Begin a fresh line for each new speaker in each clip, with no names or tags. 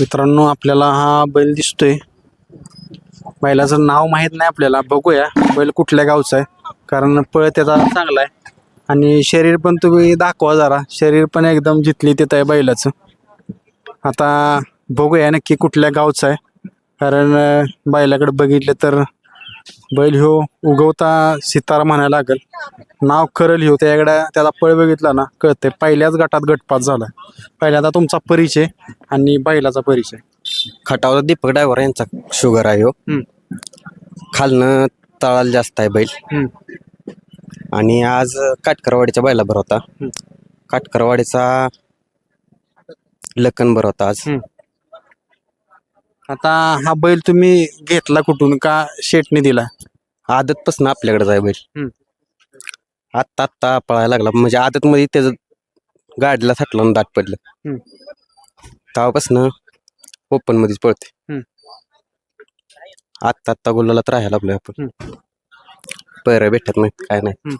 मित्रांनो आपल्याला हा बैल दिसतोय. बैलाचं नाव माहीत नाही आपल्याला. बघूया बैल कुठल्या गावचा आहे. कारण पळ त्याचा चांगला आहे. आणि शरीर पण तुम्ही दाखवा जरा. शरीर पण एकदम जिथली तिथं आहे बैलाचं. आता बघूया नक्की कुठल्या गावचं आहे. कारण बैलाकडे बघितलं तर बैल ह्यो उगवता सितारा म्हणायला लागल नाव करल ह्यो त्याकडे त्याला पळ बघितला ना कळते पहिल्याच गटात गटपात झाला पहिल्यांदा तुमचा परिचय आणि बैलाचा परिचय
खटावला दीपक ड्रायव्हर यांचा शुगर आहे हो
हम्म.
खालनं तळाला जास्त आहे बैल
हम्म.
आणि आज काटकरवाडीच्या बैला बरं होता. काटकरवाडीचा लखन बरं होता आज
हम्म. आता हा बैल तुम्ही घेतला कुठून? का शेटने दिला?
आदतपासून आपल्याकडे आहे बैल.
हम्म.
आत्ता आत्ता पळायला लागला. म्हणजे आदत मध्ये त्याचं गाडीला थटलं आणि दाट पडलं.
हम्म.
तेव्हापासून ओपन मध्येच पळते
हम्म.
आत्ता आत्ता गुलालात राहायला लागलोय आपण. पैर भेटत नाहीत काय नाही.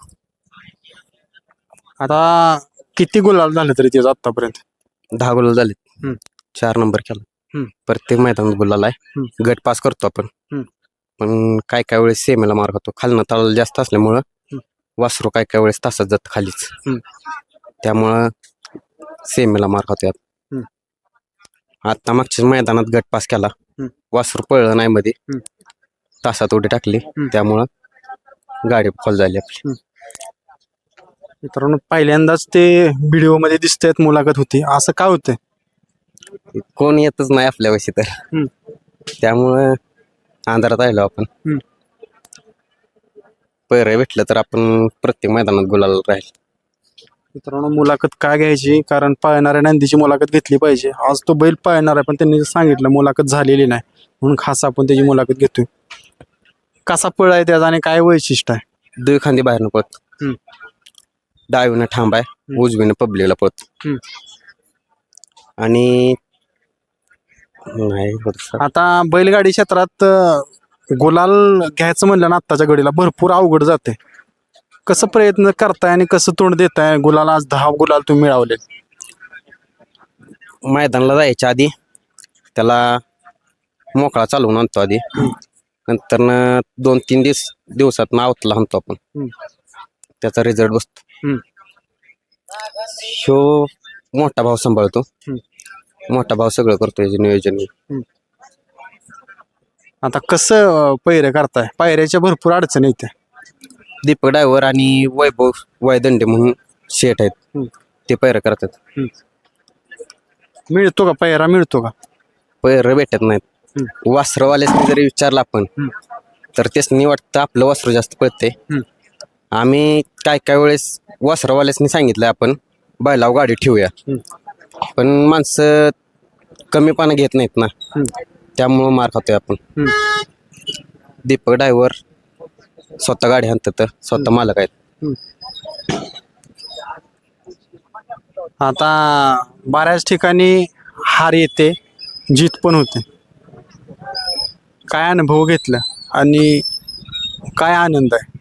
आता किती गुलाल झाले तरी त्याचं आतापर्यंत
दहा गुलाल झाले
हम्म.
चार नंबर केला.
हम्म.
प्रत्येक मैदानात गुलाल आहे. गट पास करतो आपण
हम्म.
पण काय काय वेळेस सेमीला मार्क होतो खालनं तळाला जास्त असल्यामुळं. वासरू काय काय वेळेस तासात जात खालीच
हम्म.
त्यामुळं सेमीला मार्क होतो
हम्म.
आता मागच्या मैदानात गट पास केला
हम्म.
वासरू पळलं नाही मध्ये
हम्म.
तासात उडी टाकली त्यामुळं गाडी फॉल झाली आपली
मित्रांनो पहिल्यांदाच ते व्हिडिओमध्ये दिसतायत मुलाखत होती असं का होतंय
कोण येतच नाही आपल्या वशी तर. त्यामुळं अंधारात राहिलो आपण. पैर भेटलं तर आपण प्रत्येक मैदानात गुलाल राहील.
मित्रांनो मुलाखत का घ्यायची? कारण पळणाऱ्या नंदीची मुलाखत घेतली पाहिजे. आज तो बैल पळणार आहे पण त्यांनी सांगितलं मुलाखत झालेली नाही. म्हणून खास आपण त्याची मुलाखत घेतोय. कसा पळ आहे त्याचा आणि काय वैशिष्ट्य आहे?
दुई खांदी बाहेरनं पळत. डावीनं थांब आहे उजवीनं पब्लिकला पळत. आणि नाही.
आता बैलगाडी क्षेत्रात अं, गुलाल घ्यायचं म्हणलं ना आत्ताच्या घडीला भरपूर अवघड जाते कसं प्रयत्न करताय आणि कसं तोंड देताय गुलाल आज दहा गुलाल तुम्ही मिळवले
मैदानाला जायच्या आधी त्याला मोकळा चालवून आणतो आधी नंतर दोन तीन दिवस दिवसात आवतला आणतो आपण. त्याचा रिझल्ट बसतो. ह्यो मोठा भाव सांभाळतो
हम्म.
मोठा भाव सगळं करतो याचे नियोजन.
आता कसं पैरे करताय? पायऱ्याच्या भरपूर अडचणी येत्या
दीपक डायव्हर आणि वैभव वैदंडे म्हणून शेट आहेत.
हम्म.
ते पैर करतात.
मिळतो का पायरा? मिळतो का?
पैर भेटत नाहीत. वासरवाल्यासनी जरी विचारलं आपण
हम्म.
तर त्यासनी वाटतं आपलं वासरू जास्त पळते
हम्म.
आम्ही काय काय वेळेस वासरवाल्यासनी सांगितलं आपण बैलाव गाडी ठेवूया. पण माणसं कमीपणा घेत नाहीत ना. त्यामुळं मार खातोय आपण. दीपक ड्रायव्हर स्वतः गाडी आणतात स्वतः मालक आहेत.
आता बऱ्याच ठिकाणी हार येते जीत पण होते. काय अनुभव घेतला आणि काय आनंद आहे?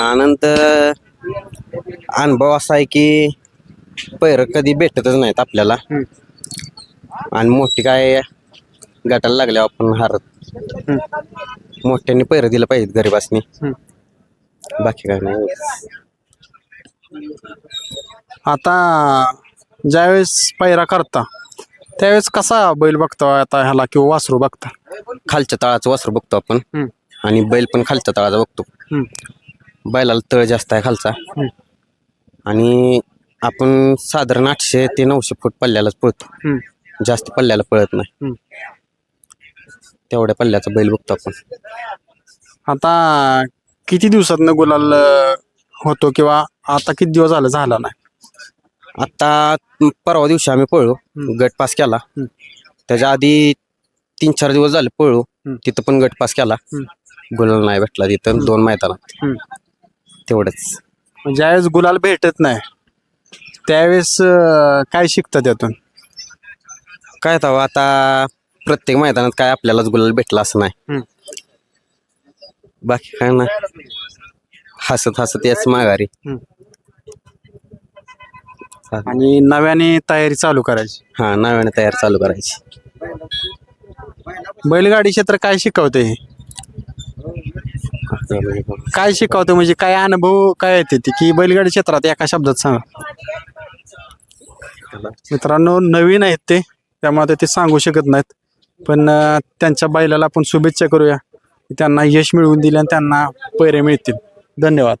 आनंद अनुभव असा आहे की पैर कधी भेटतच नाहीत आपल्याला. आणि मोठी काय गटाला लागल्यावर आपण हारत. मोठ्यांनी पैर दिलं पाहिजेत गरीबासनी. बाकी काय नाही.
आता ज्यावेळेस पायरा करता त्यावेळेस कसा बैल बघता आता ह्याला किंवा वासरू बघता?
खालच्या तळाचं वासर बघतो आपण. आणि बैल पण खालच्या तळाचा बघतो. बैलाला तळ जास्त आहे खालचा. आणि आपण साधारण आठशे ते नऊशे फूट पल्ल्यालाच पळतो.
हम्म.
जास्त पल्ल्याला पळत नाही.
हम्म.
तेवढ्या पल्ल्याचा बैल बघतो आपण.
आता किती दिवसात गुलाल अं, होतो किंवा आता किती दिवस झालं झाला नाही?
आता परवा दिवशी आम्ही पळलो. गट पास केला. त्याच्या आधी तीन चार दिवस झाले पळलो. तिथं पण गट पास केला. गुलाल नाही भेटला तिथं. दोन मैदानात. तेवढंच.
ज्यावेळेस गुलाल भेटत नाही त्यावेळेस अं, काय शिकतं त्यातून?
काय तर आता प्रत्येक मैदानात काय आपल्यालाच गुलाल भेटला असं नाही. बाकी काय नाही. हसत हसत याच माघारी.
आणि नव्याने तयारी चालू करायची.
हा नव्याने तयार चालू करायची.
बैलगाडी क्षेत्र काय शिकवते हे? काय शिकवते म्हणजे काय अनुभव काय येते ते? की बैलगाडी क्षेत्रात एका शब्दात सांगा. मित्रांनो नवीन आहेत ते. त्यामुळे ते सांगू शकत नाहीत. पण त्यांच्या बैलाला आपण शुभेच्छा करूया. त्यांना यश मिळवून दिले आणि त्यांना पैरे मिळतील. धन्यवाद.